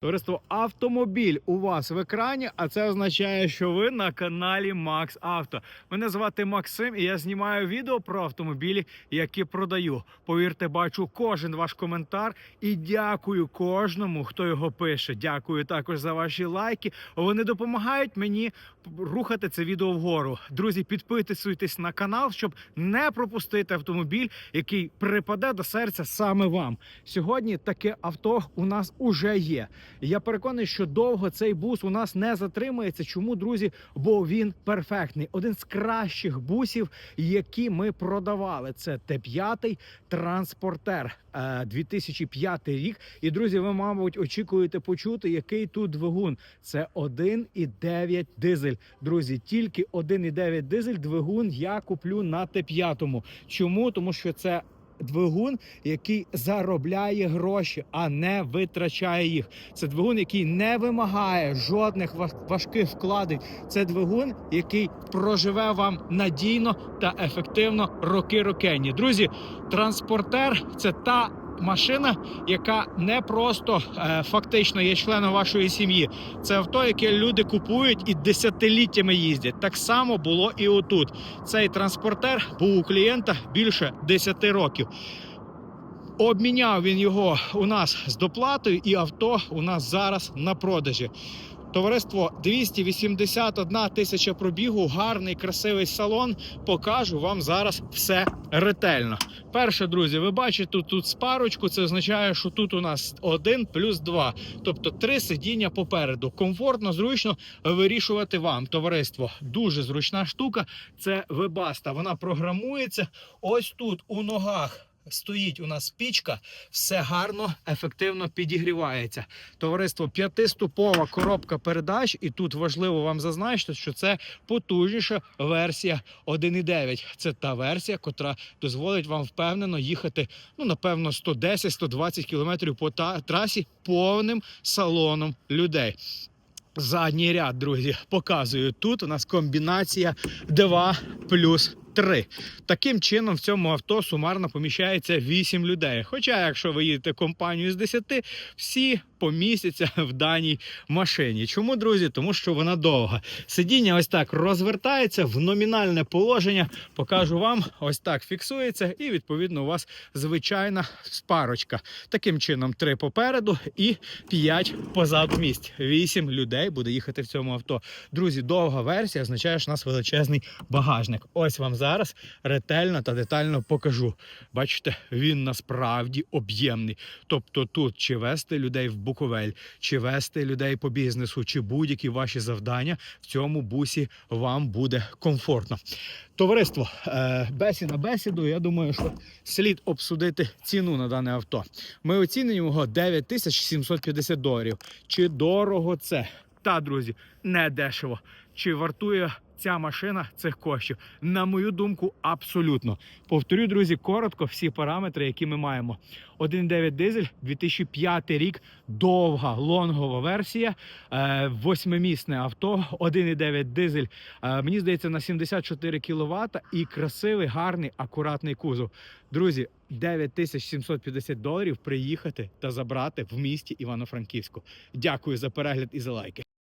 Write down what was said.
Товариство автомобіль у вас в екрані, а це означає, що ви на каналі Макс Авто. Мене звати Максим, і я знімаю відео про автомобілі, які продаю. Повірте, бачу кожен ваш коментар і дякую кожному, хто його пише. Дякую також за ваші лайки. Вони допомагають мені рухати це відео вгору. Друзі, підписуйтесь на канал, щоб не пропустити автомобіль, який припаде до серця саме вам. Сьогодні таке авто у нас уже є. Я переконаний, що довго цей бус у нас не затримається. Чому, друзі? Бо він перфектний. Один з кращих бусів, які ми продавали. Це Т5 транспортер е, 2005 рік. І друзі, ви, мабуть, очікуєте почути, який тут двигун. Це 1,9 дизель. Друзі, тільки 1,9 дизель двигун я куплю на Т5. Чому? Тому що це двигун, який заробляє гроші, а не витрачає їх. Це двигун, який не вимагає жодних ва- важких вкладень. Це двигун, який проживе вам надійно та ефективно роки рокені. Друзі, транспортер це та. Машина, яка не просто е, фактично є членом вашої сім'ї, це авто, яке люди купують і десятиліттями їздять. Так само було і отут. Цей транспортер був у клієнта більше 10 років. Обміняв він його у нас з доплатою, і авто у нас зараз на продажі. Товариство 281 тисяча пробігу, гарний красивий салон. Покажу вам зараз все ретельно. Перше, друзі, ви бачите тут, тут спарочку. Це означає, що тут у нас один плюс два, тобто три сидіння попереду. Комфортно, зручно вирішувати вам. Товариство дуже зручна штука. Це вебаста. Вона програмується. Ось тут у ногах. Стоїть у нас пічка, все гарно, ефективно підігрівається. Товариство п'ятиступова коробка передач, і тут важливо вам зазначити, що це потужніша версія 1.9. Це та версія, котра дозволить вам впевнено їхати, ну напевно, 110-120 км по трасі повним салоном людей. Задній ряд, друзі, показую. Тут у нас комбінація 2 плюс 3. Таким чином в цьому авто сумарно поміщається 8 людей. Хоча, якщо ви їдете компанію з 10, всі помістяться в даній машині. Чому, друзі? Тому що вона довга. Сидіння ось так розвертається в номінальне положення. Покажу вам, ось так фіксується, і відповідно у вас звичайна спарочка. Таким чином, 3 попереду і 5 позаду місць. 8 людей буде їхати в цьому авто. Друзі, довга версія означає, що у нас величезний багажник. Ось вам зараз ретельно та детально покажу. Бачите, він насправді об'ємний. Тобто тут чи вести людей в Буковель, чи вести людей по бізнесу, чи будь-які ваші завдання в цьому бусі вам буде комфортно. Товариство, е, бесі на бесіду. Я думаю, що слід обсудити ціну на дане авто. Ми оцінюємо його 9750 доларів. Чи дорого це? Та, друзі, не дешево. Чи вартує ця машина цих коштів? На мою думку, абсолютно. Повторю, друзі, коротко всі параметри, які ми маємо. 1.9 дизель, 2005 рік, довга лонгова версія, е, восьмимісне авто, 1.9 дизель. Е, мені здається, на 74 кВт і красивий, гарний, акуратний кузов. Друзі, 9750 доларів приїхати та забрати в місті Івано-Франківську. Дякую за перегляд і за лайки.